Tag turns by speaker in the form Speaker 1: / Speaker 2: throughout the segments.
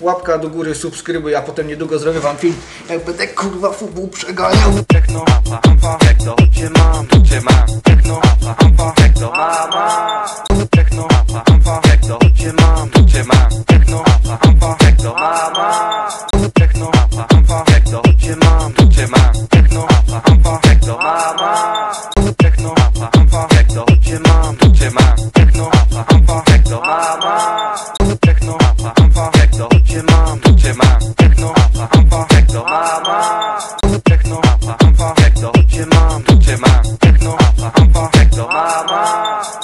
Speaker 1: Łapka do góry, subskrybuj, a potem niedługo zrobię wam film. Jak będę kurwa fubu przeganiał.
Speaker 2: Techno, ampa, ampa, techno, gdzie mam, gdzie mam? Techno, ampa, ampa, techno, mama. Techno, ampa, ampa, techno, gdzie mam, gdzie mam? Techno, ampa, ampa, techno, mama. Techno, ampa, ampa, techno, gdzie mam, gdzie mam? techno, techno, techno, mama.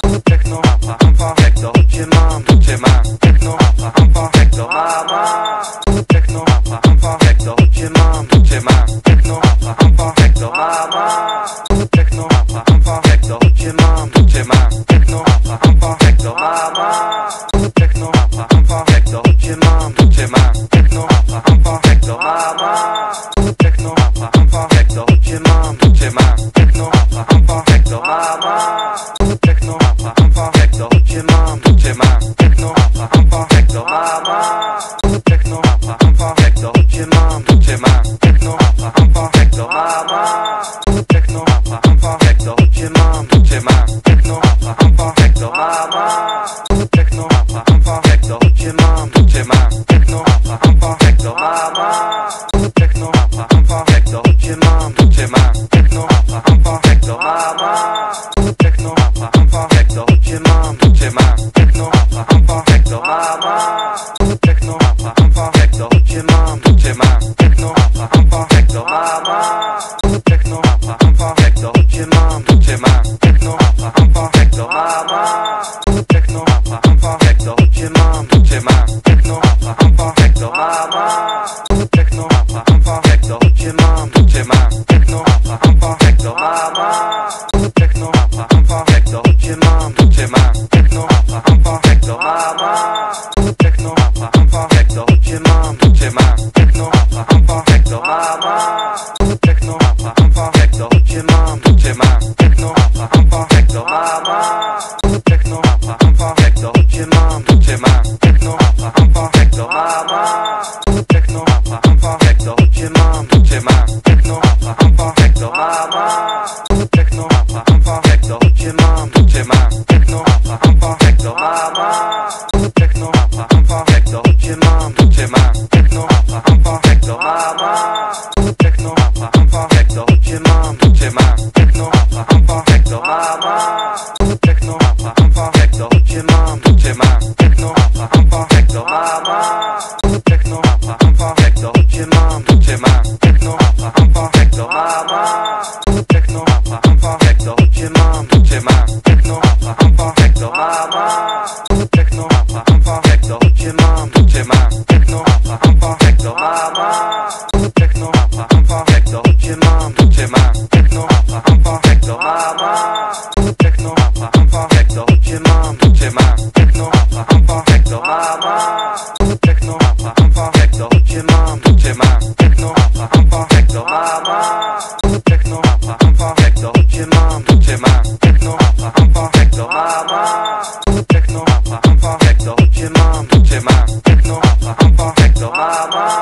Speaker 2: techno, cię mam, cię mam, techno, amfa, amfa, techno, mama, techno, amfa, amfa, techno, cię mam, mam, techno, amfa, amfa, techno, mama, techno, amfa, amfa, techno, cię mam, mam, techno, amfa, amfa, techno, mama, techno, amfa, amfa, techno, cię mam, mam, Mamá.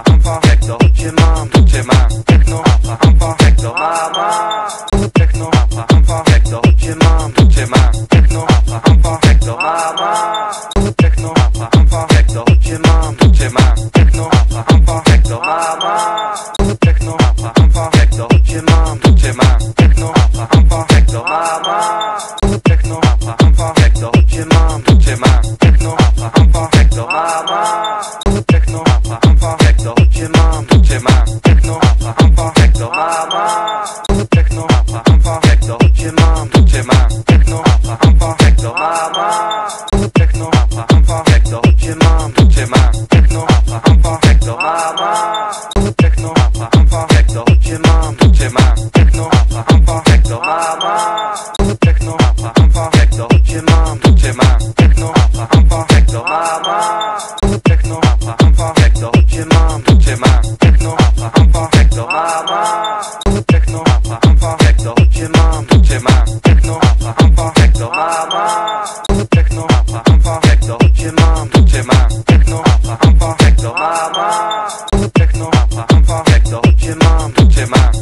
Speaker 2: apa, ampa, techno, cię mam, cię mam, techno, apa, ampa, techno, mama, techno, apa, ampa, techno, cię mam, cię mam, techno, apa, ampa, techno, mama, techno, apa, ampa, techno, cię mam, cię mam, techno, apa, ampa, techno, mama, techno, apa, ampa, techno, cię mam, cię mam, Techno, papa, papa, techno, mama Techno, papa, papa, techno, tu cię mam, tu mam? Techno, papa, papa, techno, mama Techno, papa, papa, techno, tu mam, tu mam? Techno, papa, papa, techno, mama Techno, papa, papa, techno, tu cię mam, tu mam? Techno, papa, papa, techno, mama más.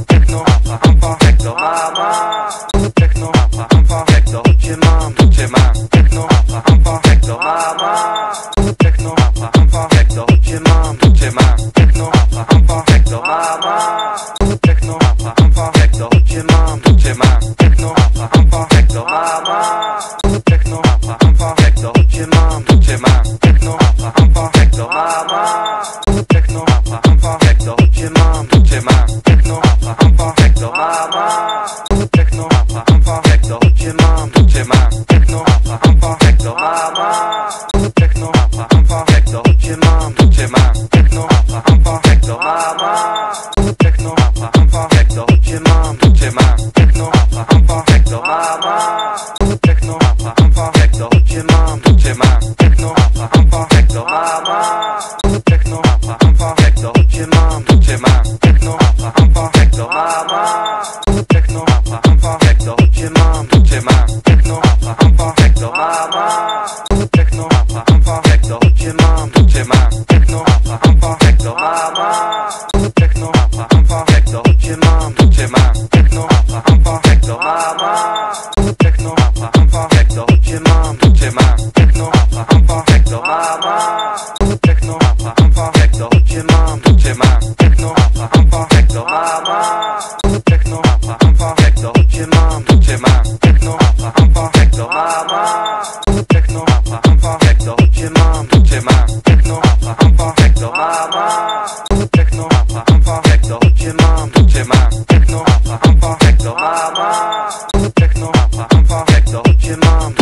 Speaker 2: ma Techno, alfa, amfa, techno, mama. Techno, alfa, amfa, techno. Tu mam, tu mam Cię mam, cię mam Techno, amfa, amfa, techno, mama. Techno, amfa, amfa, techno. Cię mam, cię mam Techno, amfa, amfa, techno, mama. Techno, amfa, amfa, techno. Cię mam, mam Techno, amfa, amfa, techno, mama. Techno, amfa, amfa, techno. Mam,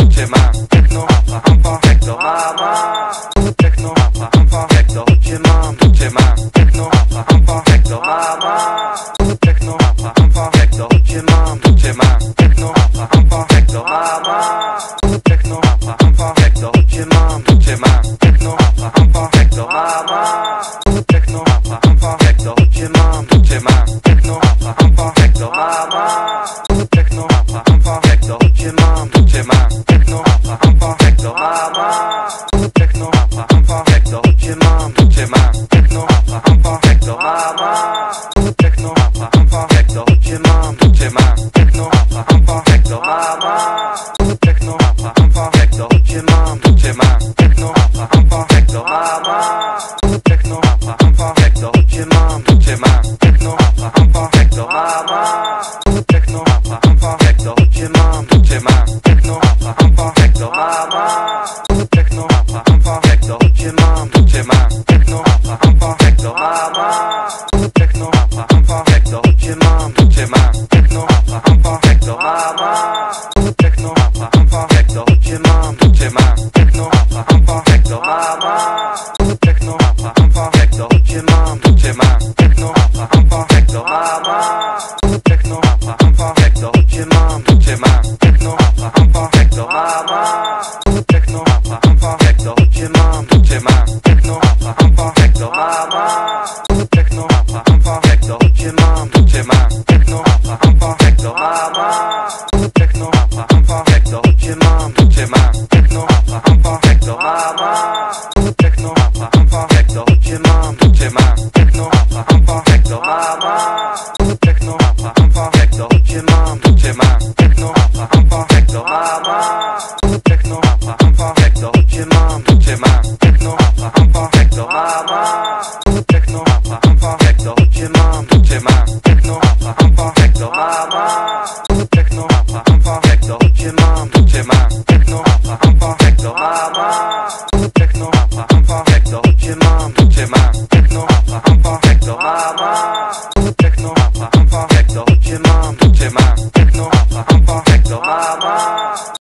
Speaker 2: Mama.